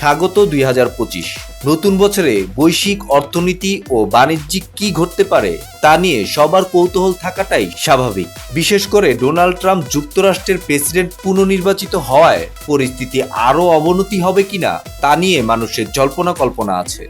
স্বাগত দুই হাজার পঁচিশ। নতুন বছরে বৈশ্বিক অর্থনীতি ও বাণিজ্যিক কি ঘটতে পারে তা নিয়ে সবার কৌতূহল থাকাটাই স্বাভাবিক। বিশেষ করে ডোনাল্ড ট্রাম্প যুক্তরাষ্ট্রের প্রেসিডেন্ট পুনর্নির্বাচিত হওয়ায় পরিস্থিতি আরও অবনতি হবে কিনা তা নিয়ে মানুষের জল্পনা কল্পনা আছে।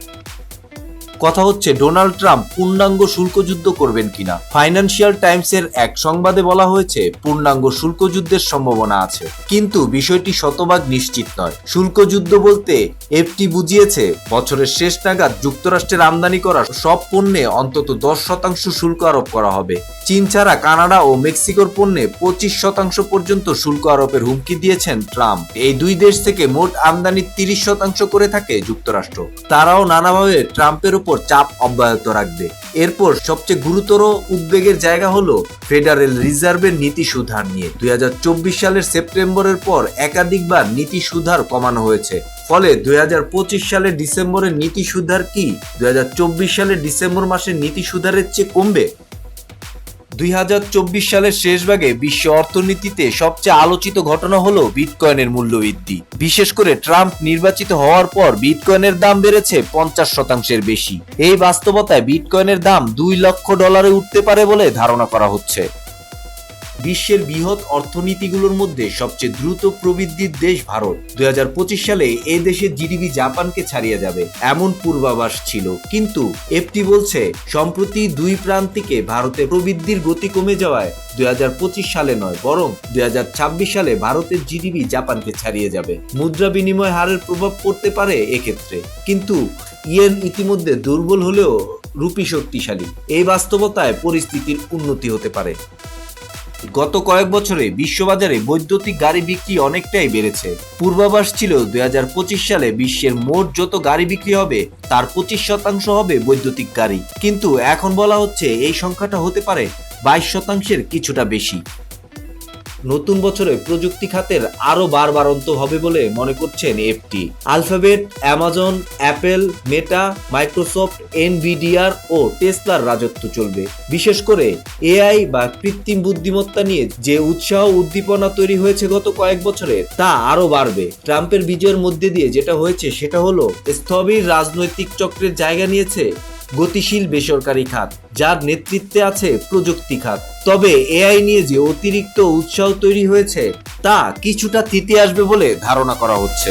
কথা হচ্ছে, ডোনাল্ড ট্রাম্প পূর্ণাঙ্গ শুল্ক যুদ্ধ করবেন কিনা? ফাইন্যান্সিয়াল টাইমসের এক সংবাদে বলা হয়েছে, পূর্ণাঙ্গ শুল্ক যুদ্ধের সম্ভাবনা আছে। কিন্তু বিষয়টি শতভাগ নিশ্চিত নয়। শুল্ক যুদ্ধ বলতে এফটি বুঝিয়েছে, বছরের শেষ নাগাদ যুক্তরাষ্ট্রের আমদানি করা সব পণ্যে অন্তত দশ শতাংশ শুল্ক আরোপ করা হবে। চীন ছাড়া কানাডা ও মেক্সিকোর পণ্যে পঁচিশ শতাংশ পর্যন্ত শুল্ক আরোপের হুমকি দিয়েছেন ট্রাম্প। এই দুই দেশ থেকে মোট আমদানি তিরিশ শতাংশ করে থাকে যুক্তরাষ্ট্র। তারাও নানাভাবে ট্রাম্পের উপর চাপ অব্যাহত রাখবে। এরপর সবচেয়ে গুরুতর উদ্বেগের জায়গা হলো ফেডারেল রিজার্ভের নীতি সুধার নিয়ে। দুই হাজার চব্বিশ সালের সেপ্টেম্বরের পর একাধিকবার নীতি সুধার কমানো হয়েছে। ফলে দুই হাজার পঁচিশ সালের ডিসেম্বরের নীতি সুধার কি? দুই হাজার চব্বিশ সালের ডিসেম্বর মাসের নীতি সুধারের চেয়ে কমবে? দুই হাজার চব্বিশ সালের শেষ ভাগে বিশ্ব অর্থনীতিতে সবচেয়ে আলোচিত ঘটনা হলো বিটকয়েনের মূল্যবৃদ্ধি। বিশেষ করে ট্রাম্প নির্বাচিত হওয়ার পর বিটকয়েনের দাম বেড়েছে পঞ্চাশ শতাংশের বেশি। এই বাস্তবতায় বিটকয়েনের দাম দুই লক্ষ ডলারে উঠতে পারে বলে ধারণা করা হচ্ছে। বিশ্বের বৃহৎ অর্থনীতিগুলোর মধ্যে সবচেয়ে দ্রুত প্রবৃদ্ধির দেশ ভারত। দুই হাজার পঁচিশ সালে এ দেশের জিডিপি জাপানকে ছাড়িয়ে যাবে, এমন পূর্বাভাস ছিল। কিন্তু এফটি বলছে, সম্প্রতি দুই প্রান্তিকে ভারতে প্রবৃদ্ধির গতি কমে যাওয়ায় দুই হাজার পঁচিশ সালে নয়, বরং দুই হাজার ছাব্বিশ সালে ভারতের জিডিপি জাপানকে ছাড়িয়ে যাবে। মুদ্রা বিনিময় হারের প্রভাব পড়তে পারে এক্ষেত্রে। কিন্তু ইয়েন ইতিমধ্যে দুর্বল হলেও রুপি শক্তিশালী। এই বাস্তবতায় পরিস্থিতির উন্নতি হতে পারে। গত কয়েক বছরে বিশ্ববাজারে বৈদ্যুতিক গাড়ি বিক্রি অনেকটাই বেড়েছে। পূর্বাভাস ছিল দু হাজার পঁচিশ সালে বিশ্বের মোট যত গাড়ি বিক্রি হবে, তার পঁচিশ শতাংশ হবে বৈদ্যুতিক গাড়ি। কিন্তু এখন বলা হচ্ছে এই সংখ্যাটা হতে পারে বাইশ শতাংশের কিছুটা বেশি। নতুন বছরে প্রযুক্তি খাতের আরও বাড়বাড়ন্ত হবে বলে মনে করছেন FT. Alphabet, Amazon, Apple, Meta, Microsoft, এনভিডিআর ও টেসলার রাজত্ব চলবে। বিশেষ করে এআই বা কৃত্রিম বুদ্ধিমত্তা নিয়ে যে উৎসাহ উদ্দীপনা তৈরি হয়েছে গত কয়েক বছরে, তা আরও বাড়বে। ট্রাম্পের বিজয়ের মধ্যে দিয়ে যেটা হয়েছে সেটা হলো, স্থবির রাজনৈতিক চক্রের জায়গা নিয়েছে গতিশীল বেসরকারি খাত, যার নেতৃত্বে আছে প্রযুক্তি খাত। তবে এআই নিয়ে যে অতিরিক্ত উৎসাহ তৈরি হয়েছে, তা কিছুটা তিতে আসবে বলে ধারণা করা হচ্ছে।